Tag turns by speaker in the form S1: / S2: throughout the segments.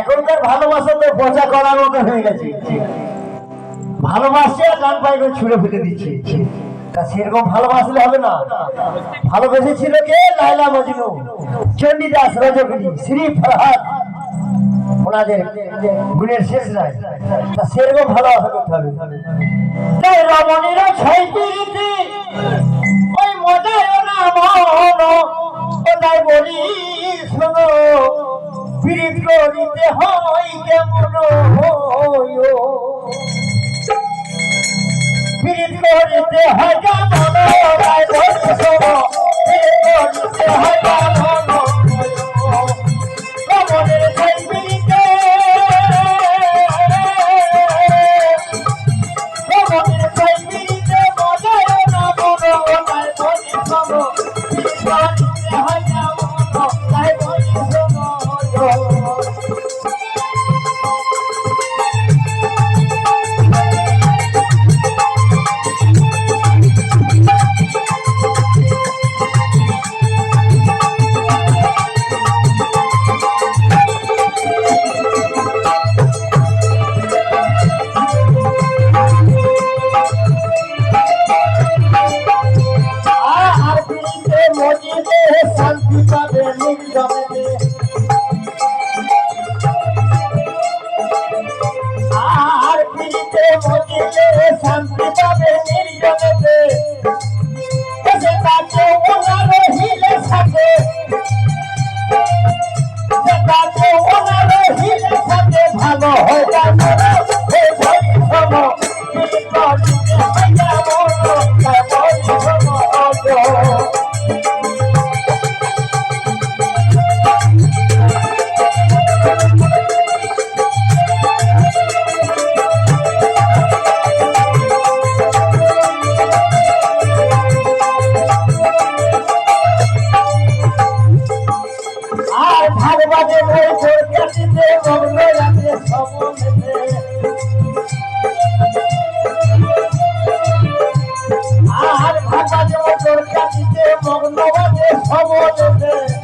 S1: এখনকার ভালোবাসা তো বোঝা করার মতো হয়ে গেছে। ভালোবাসছে আর কান করে ছুঁড়ে ফেলে দিচ্ছে। তা সেরকম ভালোবাসলে হবে না। ভালোবেসেছিল কে? লাইলা মজনু। চণ্ডীদাস রজগুলি শ্রী ফরহাদ। ওনাদের গুণের শেষ নাই তা সেরকম ভালোবাসা করতে হবে। তাই রমণীরা ছয় ওই মজায় মন ও তাই বলি শোনো পীড়িত করিতে হয় কেমন হয় পীড়িত করিতে হয় কেমন শান্তি পাবে নিজ আর আর ভাষা বই তোর কাটিতে মগ্ন রাতে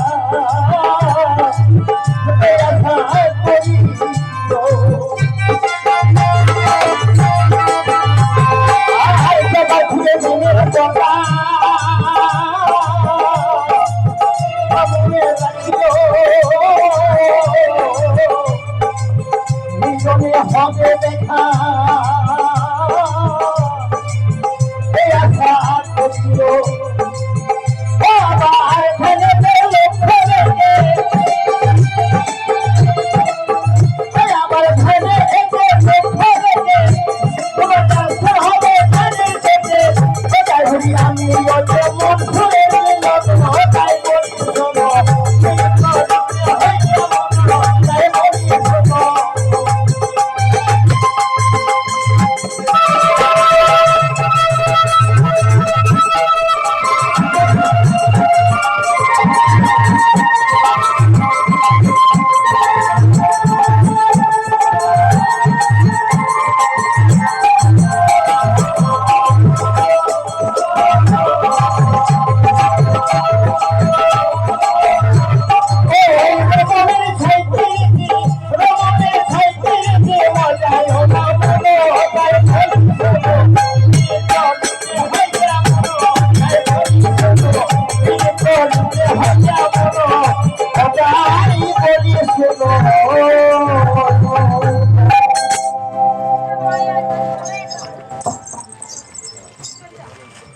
S1: want to move to